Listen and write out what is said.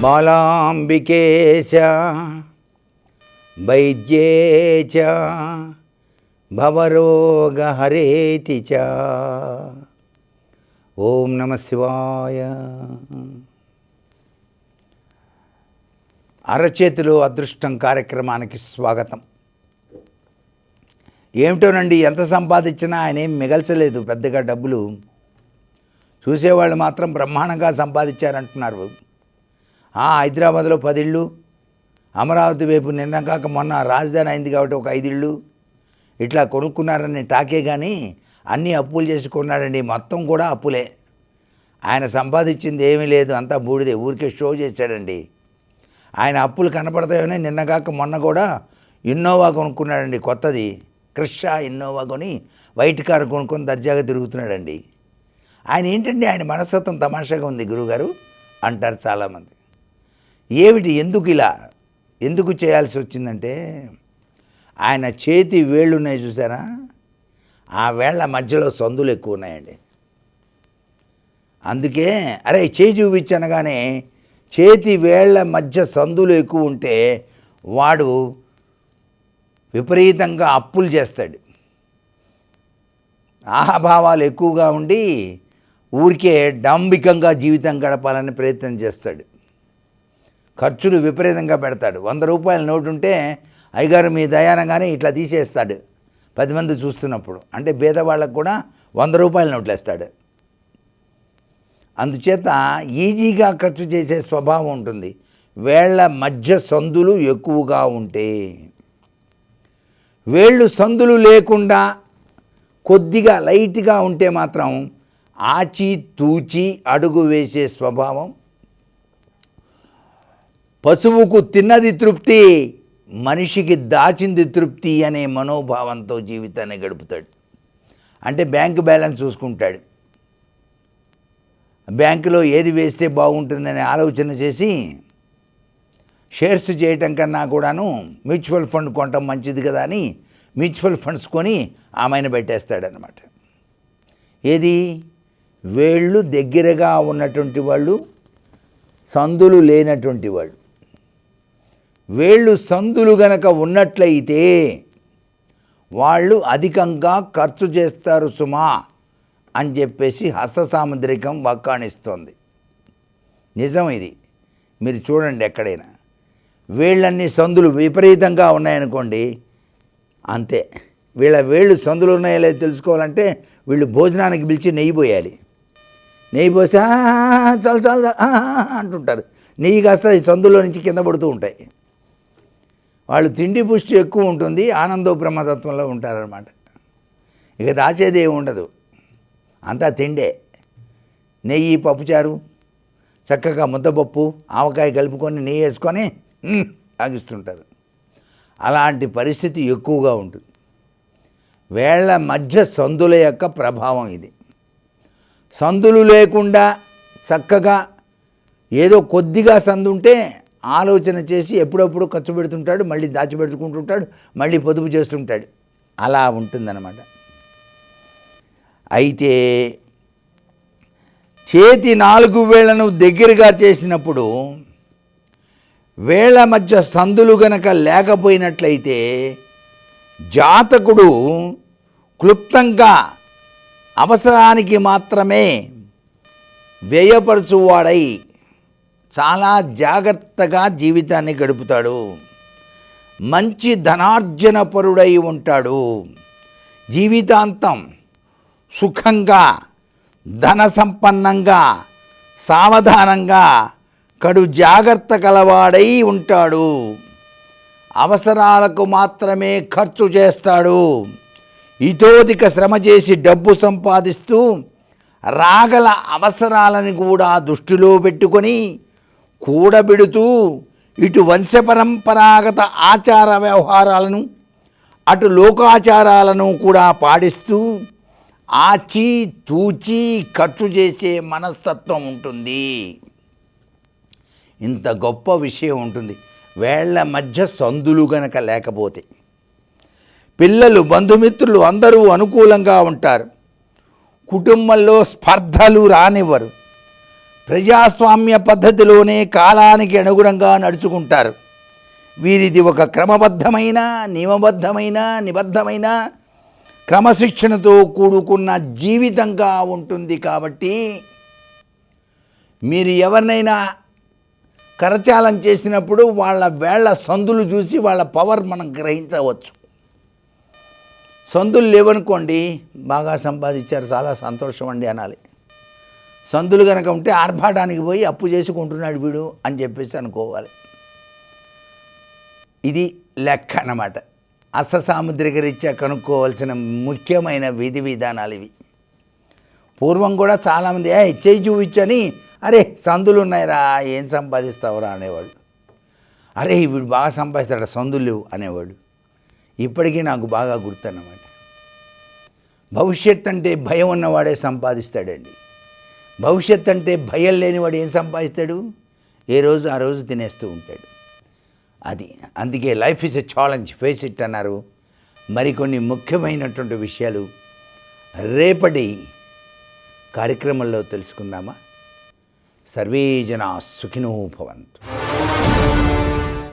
బాలాంబికేశ వైద్యే చ భవరోగహరేతి చ ఓం నమ శివాయ అరచేతిలో అదృష్టం కార్యక్రమానికి స్వాగతం. ఏమిటోనండి ఎంత సంపాదించినా ఆయన ఏం మిగల్చలేదు పెద్దగా డబ్బులు. చూసేవాళ్ళు మాత్రం బ్రహ్మాండంగా సంపాదించారంటున్నారు. హైదరాబాద్లో పదిళ్ళు అమరావతి వైపు నిన్న కాక మొన్న రాజధాని అయింది కాబట్టి ఒక ఐదిళ్ళు. ఇట్లా కొనుక్కున్నారని టాకే కానీ అన్నీ అప్పులు చేసుకున్నాడండి మొత్తం కూడా అప్పులే. ఆయన సంపాదించింది ఏమీ లేదు. అంతా బూడిదే. ఊరికే షో చేశాడండి. ఆయన అప్పులు కనపడతాయని నిన్న కాక మొన్న కూడా ఇన్నోవా కొనుక్కున్నాడండి. కొత్తది. క్రిషా ఇన్నోవా కొని వైట్ కార్ కొనుక్కొని దర్జాగా తిరుగుతున్నాడండి. ఆయన ఏంటండి? ఆయన మనస్తత్వం తమాషాగా ఉంది గురువుగారు. అంటారు చాలామంది. ఏమిటి ఎందుకు ఇలా? ఎందుకు చేయాల్సి వచ్చిందంటే ఆయన చేతి వేళ్ళు ఉన్నాయి చూసారా? ఆ వేళ్ళ మధ్యలో సందులు ఎక్కువ ఉన్నాయండి అందుకే అరే చేయి చూపించనగానే చేతి వేళ్ళ మధ్య సందులు ఎక్కువ ఉంటే వాడు విపరీతంగా అప్పులు చేస్తాడు. ఆహాభావాలు ఎక్కువగా ఉండి ఊరికే డాంబికంగా జీవితం గడపాలని ప్రయత్నం చేస్తాడు. ఖర్చులు విపరీతంగా పెడతాడు. వంద రూపాయల నోటు ఉంటే అయ్యగారు మీ దయానంగానే ఇట్లా తీసేస్తాడు పది మంది చూస్తున్నప్పుడు. అంటే పేదవాళ్ళకు కూడా వంద రూపాయల నోట్లు వేస్తాడు అందుచేత ఈజీగా ఖర్చు చేసే స్వభావం ఉంటుంది. వేళ్ళ మధ్య సందులు ఎక్కువగా ఉంటే వేళ్ళు సందులు లేకుండా కొద్దిగా లైట్గా ఉంటే మాత్రం ఆచి తూచి అడుగు వేసే స్వభావం పశువుకు తిన్నది తృప్తి మనిషికి దాచింది తృప్తి అనే మనోభావంతో జీవితాన్ని గడుపుతాడు. అంటే బ్యాంకు బ్యాలెన్స్ చూసుకుంటాడు. బ్యాంకులో ఏది వేస్తే బాగుంటుందనే ఆలోచన చేసి షేర్స్ చేయటం కన్నా కూడాను మ్యూచువల్ ఫండ్ కొనటం మంచిది కదా అని మ్యూచువల్ ఫండ్స్ కొని ఆమెను పెట్టేస్తాడనమాట ఏది? వేళ్ళు దగ్గరగా ఉన్నటువంటి వాళ్ళు సందులు లేనటువంటి వాళ్ళు. వేళ్ళు సందులు గనక ఉన్నట్లయితే వాళ్ళు అధికంగా ఖర్చు చేస్తారు సుమా అని చెప్పేసి హస్త సాముద్రికం వక్కాణిస్తోంది నిజం ఇది. మీరు చూడండి ఎక్కడైనా. వేళ్ళన్నీ సందులు విపరీతంగా ఉన్నాయనుకోండి అంతే. వీళ్ళ వేళ్ళు సందులు ఉన్నాయో లేదో తెలుసుకోవాలంటే వీళ్ళు భోజనానికి పిలిచి నెయ్యి పోయాలి. నెయ్యి పోసి చాలు చాలు అంటుంటారు. నెయ్యి కాస్త ఈ సందులో నుంచి కింద పడుతూ ఉంటాయి. వాళ్ళు తిండి పుష్టి ఎక్కువ ఉంటుంది ఆనందో బ్రహ్మతత్వంలో ఉంటారనమాట ఇక దాచేది ఏమి ఉండదు. అంతా తిండే. నెయ్యి పప్పుచారు చక్కగా ముద్దపప్పు ఆవకాయ కలుపుకొని నెయ్యి వేసుకొని తాగిస్తుంటారు. అలాంటి పరిస్థితి ఎక్కువగా ఉంటుంది. వేళ్ళ మధ్య సందుల యొక్క ప్రభావం ఇది. సందులు లేకుండా చక్కగా ఏదో కొద్దిగా సందు ఉంటే ఆలోచన చేసి ఎప్పుడప్పుడు ఖర్చు పెడుతుంటాడు మళ్ళీ దాచిపెట్టుకుంటుంటాడు మళ్ళీ పొదుపు చేస్తుంటాడు. అలా ఉంటుందన్నమాట. అయితే చేతి నాలుగు వేళ్ళను దగ్గరగా చేసినప్పుడు వేళ్ళ మధ్య సందులు గనక లేకపోయినట్లయితే జాతకుడు క్లుప్తంగా అవసరానికి మాత్రమే వ్యయపరచువాడై చాలా జాగ్రత్తగా జీవితాన్ని గడుపుతాడు. మంచి ధనార్జన పరుడై ఉంటాడు. జీవితాంతం సుఖంగా ధన సంపన్నంగా సావధానంగా కడు జాగ్రత్త కలవాడై ఉంటాడు. అవసరాలకు మాత్రమే ఖర్చు చేస్తాడు. ఇతోధిక శ్రమ చేసి డబ్బు సంపాదిస్తూ రాగల అవసరాలను కూడా దృష్టిలో పెట్టుకొని కూడబెడుతూ ఇటు వంశపరంపరాగత ఆచార వ్యవహారాలను అటు లోకాచారాలను కూడా పాటిస్తూ ఆచి తూచి ఖర్చు చేసే మనస్తత్వం ఉంటుంది. ఇంత గొప్ప విషయం ఉంటుంది. వేళ్ళ మధ్య సందులు గనక లేకపోతే పిల్లలు బంధుమిత్రులు అందరూ అనుకూలంగా ఉంటారు. కుటుంబంలో స్పర్ధలు రానివ్వరు. ప్రజాస్వామ్య పద్ధతిలోనే కాలానికి అనుగుణంగా నడుచుకుంటారు. వీరిది ఒక క్రమబద్ధమైన నియమబద్ధమైన నిబద్ధమైన క్రమశిక్షణతో కూడుకున్న జీవితంగా ఉంటుంది కాబట్టి మీరు ఎవరినైనా కరచాలం చేసినప్పుడు వాళ్ళ వేళ్ళ సందులు చూసి వాళ్ళ పవర్ మనం గ్రహించవచ్చు. సందులు లేవనుకోండి బాగా సంపాదించారు చాలా సంతోషం అండి అనాలి. సందులు కనుక ఉంటే ఆర్భాటానికి పోయి అప్పు చేసుకుంటున్నాడు వీడు అని చెప్పేసి అనుకోవాలి. ఇది లెక్క అన్నమాట. అససాముద్రిక రీత్యా కనుక్కోవాల్సిన ముఖ్యమైన విధి విధానాలు ఇవి. పూర్వం కూడా చాలామంది ఏ చేయి చూపించని అరే సందులు ఉన్నాయిరా ఏం సంపాదిస్తావురా అనేవాడు అరే వీడు బాగా సంపాదిస్తాడు సందులు అనేవాడు ఇప్పటికీ నాకు బాగా గుర్తన్నమాట. భవిష్యత్ అంటే భయం ఉన్నవాడే సంపాదిస్తాడండి. భవిష్యత్ అంటే భయం లేనివాడు ఏం సంపాదిస్తాడు? ఏ రోజు ఆ రోజు తినేస్తూ ఉంటాడు. అది అందుకే life is a challenge face it అన్నారు. మరికొన్ని ముఖ్యమైనటువంటి విషయాలు రేపటి కార్యక్రమంలో తెలుసుకుందామా? సర్వే జనా సుఖినో